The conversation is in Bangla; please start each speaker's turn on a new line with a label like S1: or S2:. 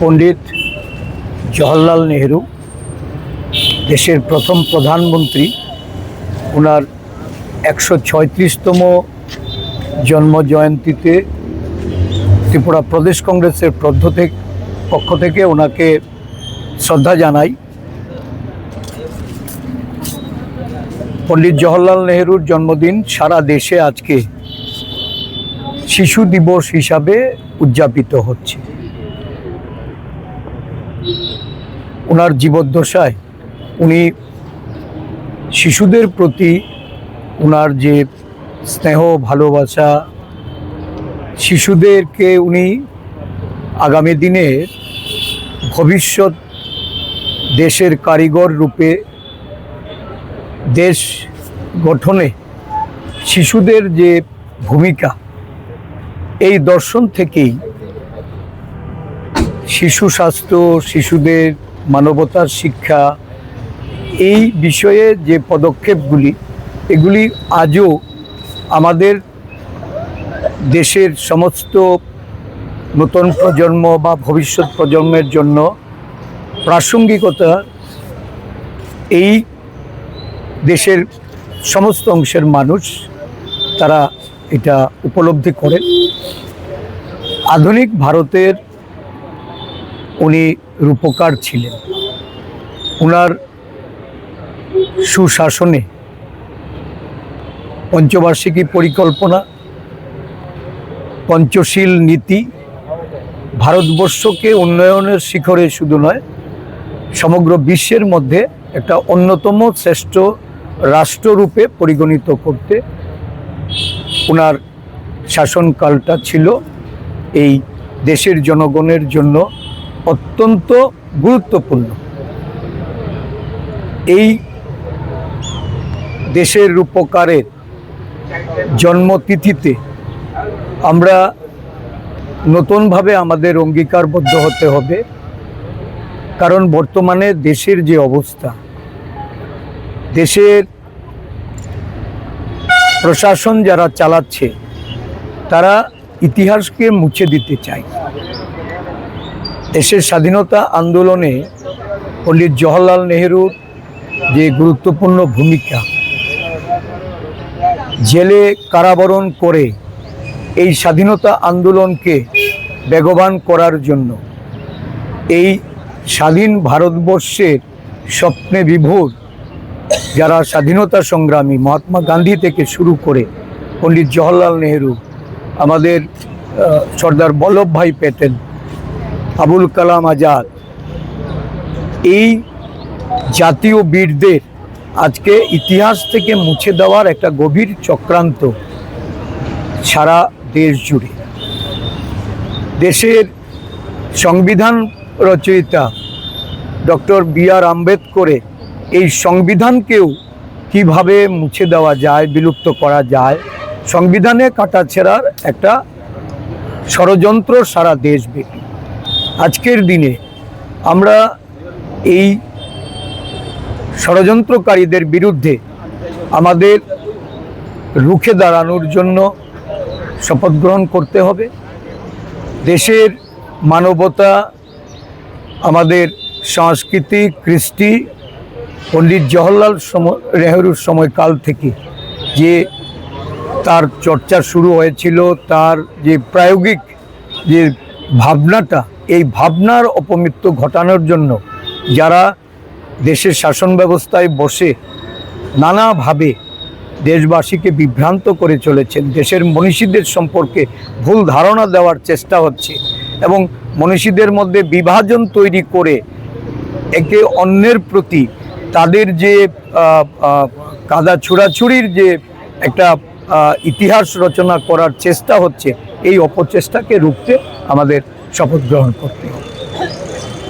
S1: পণ্ডিত জওহরলাল নেহেরু, দেশের প্রথম প্রধানমন্ত্রী ওনার একশো ছয়ত্রিশতম জন্ম জয়ন্তীতে ত্রিপুরা প্রদেশ কংগ্রেসের পদ্ধ থেকে, পক্ষ থেকে ওনাকে শ্রদ্ধা জানাই। পণ্ডিত জওহরলাল নেহেরুর জন্মদিন সারা দেশে আজকে শিশু দিবস হিসাবে উদযাপিত হচ্ছে। ওনার জীবদ্দশায় উনি শিশুদের প্রতি ওনার যে স্নেহ, ভালোবাসা, শিশুদেরকে উনি আগামী দিনে ভবিষ্যৎ দেশের কারিগর রূপে দেশ গঠনে শিশুদের যে ভূমিকা এই দর্শন থেকেই শিশু স্বাস্থ্য, শিশুদের মানবতার শিক্ষা, এই বিষয়ে যে পদক্ষেপগুলি, এগুলি আজও আমাদের দেশের সমস্ত নতুন প্রজন্ম বা ভবিষ্যৎ প্রজন্মের জন্য প্রাসঙ্গিকতা এই দেশের সমস্ত অংশের মানুষ, তারা এটা উপলব্ধি করেন আধুনিক ভারতের উনি রূপকার ছিলেন। ওনার সুশাসনে পঞ্চবার্ষিকী পরিকল্পনা, পঞ্চশীল নীতি, ভারতবর্ষকে উন্নয়নের শিখরে শুধু নয়, সমগ্র বিশ্বের মধ্যে একটা অন্যতম শ্রেষ্ঠ রাষ্ট্ররূপে পরিগণিত করতে ওনার শাসনকালটা ছিল এই দেশের জনগণের জন্য অত্যন্ত গুরুত্বপূর্ণ। এই দেশের রূপকারের জন্মতিথিতে আমরা নতুনভাবে আমাদের অঙ্গীকারবদ্ধ হতে হবে, কারণ বর্তমানে দেশের যে অবস্থা, দেশের প্রশাসন যারা চালাচ্ছে, তারা ইতিহাসকে মুছে দিতে চায়। দেশের স্বাধীনতা আন্দোলনে পণ্ডিত জওহরলাল নেহরুর যে গুরুত্বপূর্ণ ভূমিকা, জেলে কারাবরণ করে এই স্বাধীনতা আন্দোলনকে বেগবান করার জন্য, এই স্বাধীন ভারতবর্ষের স্বপ্নে বিভোর যারা স্বাধীনতা সংগ্রামী, মহাত্মা গান্ধী থেকে শুরু করে পণ্ডিত জওহরলাল নেহরু, আমাদের সর্দার বল্লভভাই প্যাটেল আবুল কালাম আজাদ, এই জাতীয় বীরদের আজকে ইতিহাস থেকে মুছে দেওয়ার একটা গভীর চক্রান্ত সারা দেশ জুড়ে। দেশের সংবিধান রচয়িতা ডক্টর বি আর আম্বেদকরের এই সংবিধানকেও কীভাবে মুছে দেওয়া যায়, বিলুপ্ত করা যায়, সংবিধানে কাটাছেড়ার একটা ষড়যন্ত্র সারা দেশ দেশব্যাপী। আজকের দিনে আমরা এই ষড়যন্ত্রকারীদের বিরুদ্ধে আমাদের রুখে দাঁড়ানোর জন্য শপথ গ্রহণ করতে হবে। দেশের মানবতা, আমাদের সংস্কৃতি, কৃষ্টি পণ্ডিত জওহরলাল নেহরুর সময়কাল থেকে যে তার চর্চা শুরু হয়েছিল, তার যে প্রায়োগিক যে ভাবনাটা, এই ভাবনার অপমৃত্যু ঘটানোর জন্য যারা দেশের শাসন ব্যবস্থায় বসে নানাভাবে দেশবাসীকে বিভ্রান্ত করে চলেছেন, দেশের মনীষীদের সম্পর্কে ভুল ধারণা দেওয়ার চেষ্টা হচ্ছে এবং মনীষীদের মধ্যে বিভাজন তৈরি করে একে অন্যের প্রতি তাদের যে কাদা ছুড়াছুড়ির যে একটা ইতিহাস রচনা করার চেষ্টা হচ্ছে, এই অপচেষ্টাকে রুখতে আমাদের শপথ গ্রহণ করতে হবে।